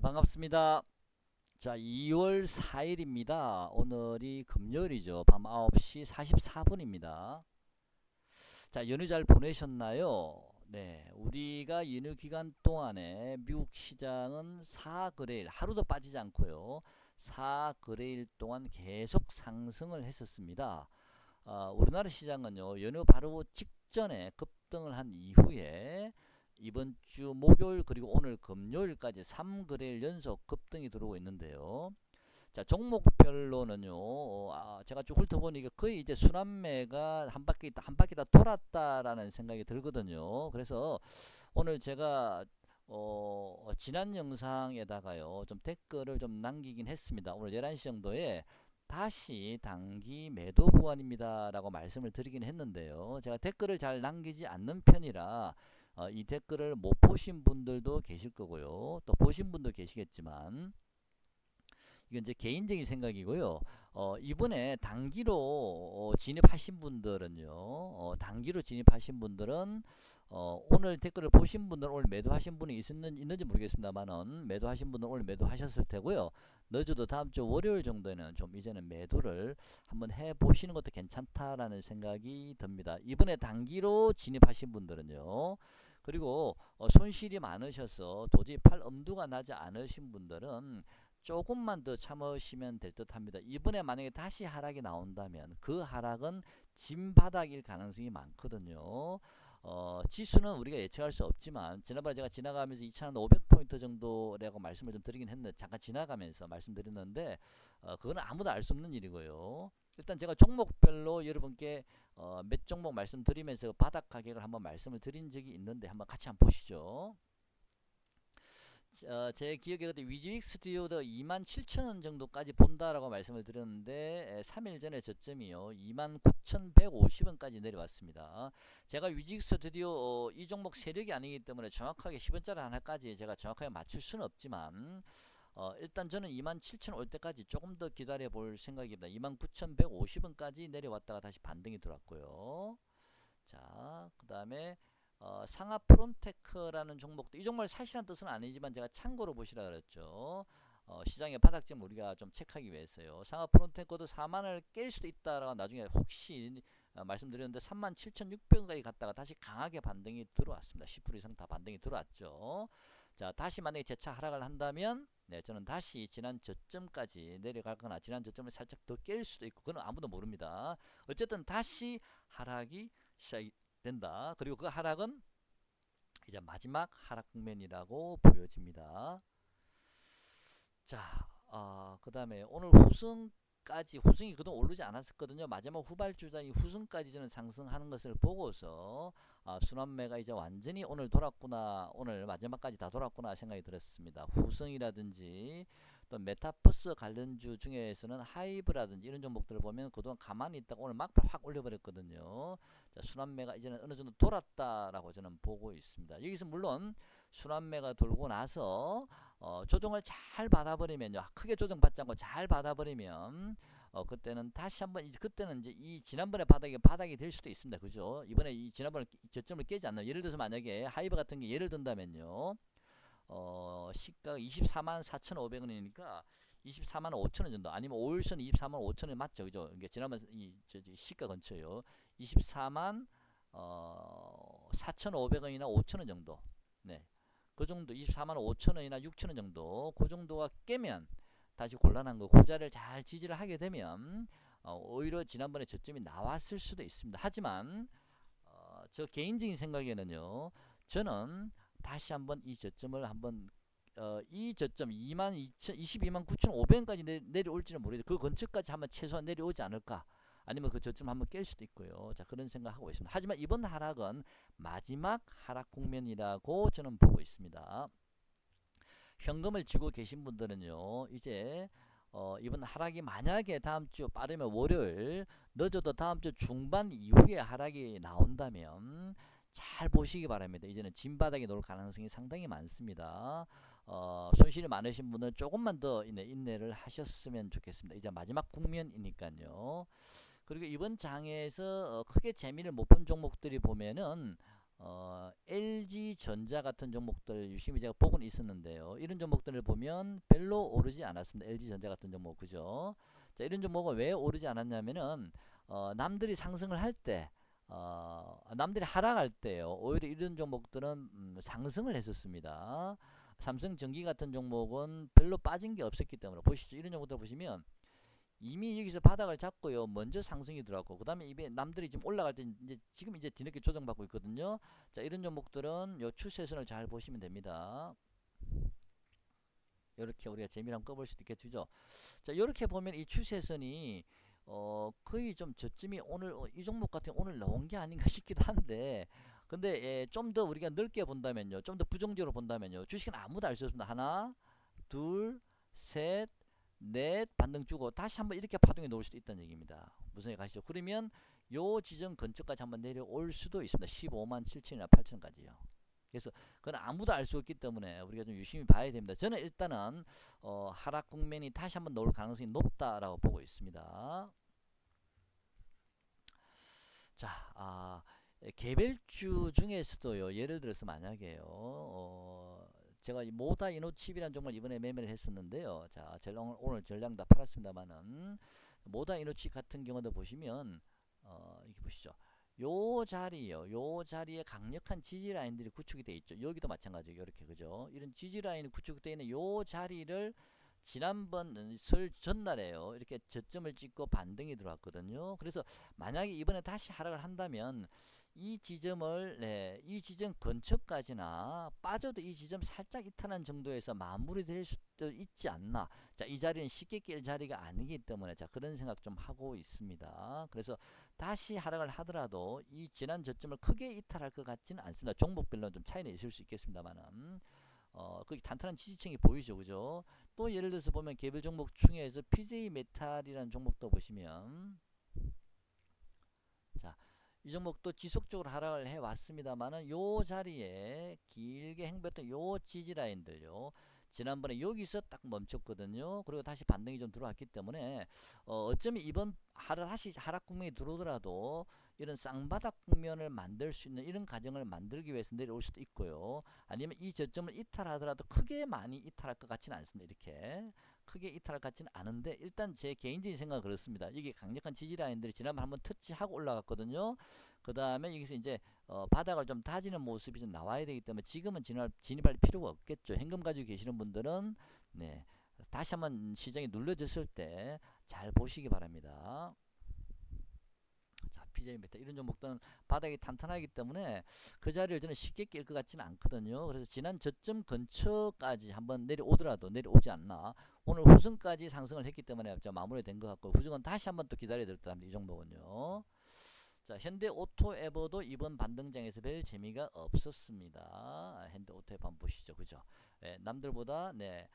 네, 반갑습니다. 자, 2월 4일입니다. 오늘이 금요일이죠. 밤 9시 44분입니다. 자, 연휴 잘 보내셨나요? 네, 우리가 연휴 기간 동안에 미국 시장은 4거래일 하루도 빠지지 않고요. 4거래일 동안 계속 상승을 했었습니다. 어, 우리나라 시장은요, 연휴 바로 직전에 급등을 한 이후에 이번 주 목요일 그리고 오늘 금요일까지 3거래일 연속 급등이 들어오고 있는데요. 자 종목별로는요. 어, 아, 제가 쭉 훑어보니 거의 이제 순환매가 한 바퀴 한 바퀴 다 돌았다라는 생각이 들거든요. 그래서 오늘 제가 어, 지난 영상에다가요 좀 댓글을 좀 남기긴 했습니다. 오늘 11시 정도에 다시 단기 매도 구간입니다 라고 말씀을 드리긴 했는데요. 제가 댓글을 잘 남기지 않는 편이라 어, 이 댓글을 못 보신 분들도 계실 거고요. 또 보신 분도 계시겠지만 이건 이제 개인적인 생각이고요. 어, 이번에 단기로 어, 진입하신 분들은요. 어, 단기로 진입하신 분들은 어, 오늘 댓글을 보신 분들은 오늘 매도하신 분이 있었는, 있는지 모르겠습니다만은 매도하신 분은 오늘 매도하셨을 테고요. 늦어도 다음 주 월요일 정도에는 좀 이제는 매도를 한번 해 보시는 것도 괜찮다라는 생각이 듭니다. 이번에 단기로 진입하신 분들은요. 그리고 어, 손실이 많으셔서 도저히 팔 엄두가 나지 않으신 분들은 조금만 더 참으시면 될 듯 합니다. 이번에 만약에 다시 하락이 나온다면 그 하락은 진바닥일 가능성이 많거든요. 어, 지수는 우리가 예측할 수 없지만 지난번에 제가 지나가면서 2,500포인트 정도라고 말씀을 좀 드리긴 했는데 잠깐 지나가면서 말씀드렸는데 어, 그거는 아무도 알 수 없는 일이고요. 일단 제가 종목별로 여러분께 어, 몇 종목 말씀드리면서 바닥 가격을 한번 말씀을 드린 적이 있는데 한번 같이 한번 보시죠. 어, 제 기억에 그때 위즈익 스튜디오도 27,000원 정도까지 본다라고 말씀을 드렸는데 3일 전에 저점이요 29,150원까지 내려왔습니다. 제가 위즈익 스튜디오 어, 이 종목 세력이 아니기 때문에 정확하게 10원짜리 하나까지 제가 정확하게 맞출 수는 없지만 어, 일단 저는 27,000원 올 때까지 조금 더 기다려 볼 생각입니다. 29,150원까지 내려왔다가 다시 반등이 들어왔고요. 자, 그 다음에 어, 상하 프론테크라는 종목도 이 종목을 사실한 뜻은 아니지만 제가 참고로 보시라 그랬죠. 어, 시장의 바닥점 우리가 좀 체크하기 위해서요. 상하 프론테크도 4만을 깰 수도 있다라고 나중에 혹시 어, 말씀드렸는데 37,600원까지 갔다가 다시 강하게 반등이 들어왔습니다. 10% 이상 다 반등이 들어왔죠. 자, 다시 만약에 재차 하락을 한다면 네, 저는 다시 지난 저점까지 내려갈 거나 지난 저점을 살짝 더 깰 수도 있고 그건 아무도 모릅니다. 어쨌든 다시 하락이 시작이 된다. 그리고 그 하락은 이제 마지막 하락 국면이라고 보여집니다. 자, 어, 그 다음에 오늘 후승 까지 후승이 그동안 오르지 않았었거든요. 마지막 후발주자이 후승까지 저는 상승하는 것을 보고서 아, 순환매가 이제 완전히 오늘 돌았구나, 오늘 마지막까지 다 돌았구나 생각이 들었습니다. 후승이라든지 또 메타버스 관련주 중에서는 하이브라든지 이런 종목들을 보면 그동안 가만히 있다가 오늘 막판 확 올려버렸거든요. 자, 순환매가 이제는 어느 정도 돌았다라고 저는 보고 있습니다. 여기서 물론 순환매가 돌고 나서 어, 조정을 잘 받아버리면요. 크게 조정받지 않고 잘 받아버리면 어, 그때는 다시 한번 그때는 이제 이 지난번에 바닥이 바닥이 될 수도 있습니다. 그죠? 이번에 이 지난번에 저점을 깨지 않는 예를 들어서 만약에 하이브 같은 게 예를 든다면요. 어, 시가 24만 4,500원이니까 24만 5천원 정도 아니면 5일선 24만 5천원 맞죠 그죠 이게 지난번 이 저, 저 시가 근처요 24만 어 4,500원이나 5천원 정도 네 그 정도 24만 5천 원이나 6천 원 정도 그 정도가 깨면 다시 곤란한 거 고자를 잘 지지를 하게 되면 어, 오히려 지난번에 저점이 나왔을 수도 있습니다 하지만 어, 저 개인적인 생각에는요 저는 다시 한번 이 저점을 한번 어, 이 저점 2만 2천 22만 9,500원까지 내, 내려올지는 모르겠어요. 그 근처까지 한번 최소한 내려오지 않을까? 아니면 그 저점 한번 깰 수도 있고요. 자 그런 생각하고 있습니다. 하지만 이번 하락은 마지막 하락 국면이라고 저는 보고 있습니다. 현금을 쥐고 계신 분들은요. 이제 어, 이번 하락이 만약에 다음 주 빠르면 월요일 늦어도 다음 주 중반 이후에 하락이 나온다면 잘 보시기 바랍니다. 이제는 진바닥에 놓을 가능성이 상당히 많습니다. 어, 손실이 많으신 분은 조금만 더 인내, 인내를 하셨으면 좋겠습니다. 이제 마지막 국면이니까요. 그리고 이번 장에서 어, 크게 재미를 못 본 종목들이 보면은 어, LG 전자 같은 종목들 유심히 제가 보고는 있었는데요. 이런 종목들을 보면 별로 오르지 않았습니다. LG 전자 같은 종목 그죠? 자, 이런 종목은 왜 오르지 않았냐면은 어, 남들이 상승을 할 때, 어, 남들이 하락할 때요. 오히려 이런 종목들은 음, 상승을 했었습니다. 삼성전기 같은 종목은 별로 빠진 게 없었기 때문에 보시죠. 이런 종목들 보시면 이미 여기서 바닥을 잡고요. 먼저 상승이 들어왔고 그다음에 이게 남들이 지금 올라갈 때 이제 지금 이제 뒤늦게 조정받고 있거든요. 자, 이런 종목들은 요 추세선을 잘 보시면 됩니다. 이렇게 우리가 재미를 한번 꺼볼 수도 있겠죠. 자, 이렇게 보면 이 추세선이 어 거의 좀 저쯤이 오늘 어, 이 종목 같은 오늘 나온 게 아닌가 싶기도 한데 근데 예, 좀 더 우리가 넓게 본다면요. 좀 더 부정적으로 본다면요. 주식은 아무도 알 수 없습니다. 하나, 둘, 셋, 넷 반등 주고 다시 한번 이렇게 파동이 놓을 수도 있다는 얘기입니다. 무슨 얘기 가시죠? 그러면 요 지점 근처까지 한번 내려올 수도 있습니다. 15만 7천이나 8천까지요. 그래서 그건 아무도 알 수 없기 때문에 우리가 좀 유심히 봐야 됩니다. 저는 일단은 어, 하락 국면이 다시 한번 나올 가능성이 높다라고 보고 있습니다. 자, 아, 개별주 중에서도요. 예를 들어서 만약에요. 어, 제가 이 모다 이노칩이라는 종목을 이번에 매매를 했었는데요. 자, 전량, 오늘 전량 다 팔았습니다만은 모다 이노칩 같은 경우도 보시면 어, 이렇게 보시죠. 요 자리요. 요 자리에 강력한 지지 라인들이 구축이 돼 있죠. 여기도 마찬가지예요. 이렇게 그죠? 이런 지지 라인이 구축되어 있는 요 자리를 지난번 설 전날에요. 이렇게 저점을 찍고 반등이 들어왔거든요. 그래서 만약에 이번에 다시 하락을 한다면 이 지점을 네, 이 지점 근처까지나 빠져도 이 지점 살짝 이탈한 정도에서 마무리될 수도 있지 않나. 자, 이 자리는 쉽게 깰 자리가 아니기 때문에 자, 그런 생각 좀 하고 있습니다. 그래서 다시 하락을 하더라도 이 지난 저점을 크게 이탈할 것 같지는 않습니다. 종목별로 좀 차이는 있을 수 있겠습니다만은 어, 그 단단한 지지층이 보이죠, 그죠? 또 예를 들어서 보면 개별 종목 중에서 PJ 메탈이라는 종목도 보시면 자, 이 종목도 지속적으로 하락을 해 왔습니다만은 요 자리에 길게 행보했던 요 지지 라인들요. 지난번에 여기서 딱 멈췄거든요. 그리고 다시 반등이 좀 들어왔기 때문에 어, 어쩌면 이번 하락 다시 하락 국면이 들어오더라도 이런 쌍바닥 국면을 만들 수 있는 이런 과정을 만들기 위해서 내려올 수도 있고요. 아니면 이 저점을 이탈하더라도 크게 많이 이탈할 것 같지는 않습니다. 이렇게 크게 이탈할 것 같지는 않은데 일단 제 개인적인 생각은 그렇습니다. 이게 강력한 지지 라인들이 지난번 한번 터치하고 올라갔거든요. 그 다음에 여기서 이제 어, 바닥을 좀 다지는 모습이 좀 나와야 되기 때문에 지금은 진입할, 진입할 필요가 없겠죠. 현금 가지고 계시는 분들은 네 다시 한번 시장이 눌러졌을 때 잘 보시기 바랍니다. 자, PJ 메타 이런 종목들은 바닥이 탄탄하기 때문에 그 자리를 저는 쉽게 깰 것 같지는 않거든요. 그래서 지난 저점 근처까지 한번 내려오더라도 내려오지 않나. 오늘 후승까지 상승을 했기 때문에 마무리된 것 같고 후승은 다시 한번 또 기다려야 될 듯합니다. 이 종목은요. 자, 현대 오토 에버도 이번 반등장에서 별 재미가 없었습니다. 현대 오토 에버 한번 보시죠. 그죠? 네, 남들보다 네.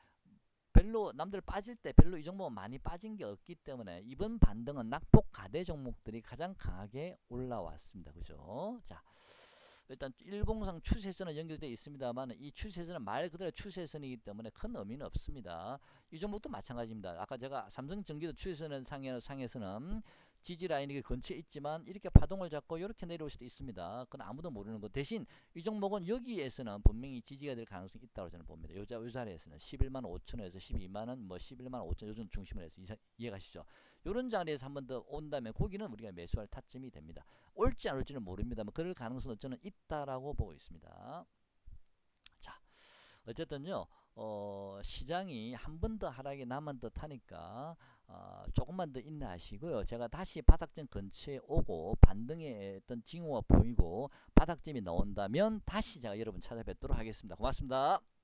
별로 남들 빠질 때 별로 이 종목은 많이 빠진 게 없기 때문에 이번 반등은 낙폭 가대 종목들이 가장 강하게 올라왔습니다. 그죠? 자. 일단 일봉상 추세선은 연결되어 있습니다만 이 추세선은 말 그대로 추세선이기 때문에 큰 의미는 없습니다. 이 종목도 마찬가지입니다. 아까 제가 삼성전기도 추세선 상에, 상에서는 지지 라인이 근처에 있지만 이렇게 파동을 잡고 이렇게 내려올 수도 있습니다. 그건 아무도 모르는 거. 대신 이 종목은 여기에서는 분명히 지지가 될 가능성이 있다고 저는 봅니다. 요, 요 자리에서는 11만 5천원에서 12만 원, 뭐 11만 5천 요즘 중심을 해서 이사, 이해가시죠? 요런 자리에서 한 번 더 온다면 거기는 우리가 매수할 타점이 됩니다. 올지 안 올지는 모릅니다만 그럴 가능성은 저는 있다라고 보고 있습니다. 자, 어쨌든요. 어, 시장이 한 번 더 하락이 남은 듯 하니까 어, 조금만 더 인내하시고요. 제가 다시 바닥점 근처에 오고 반등의 어떤 징후가 보이고 바닥점이 나온다면 다시 제가 여러분 찾아뵙도록 하겠습니다. 고맙습니다.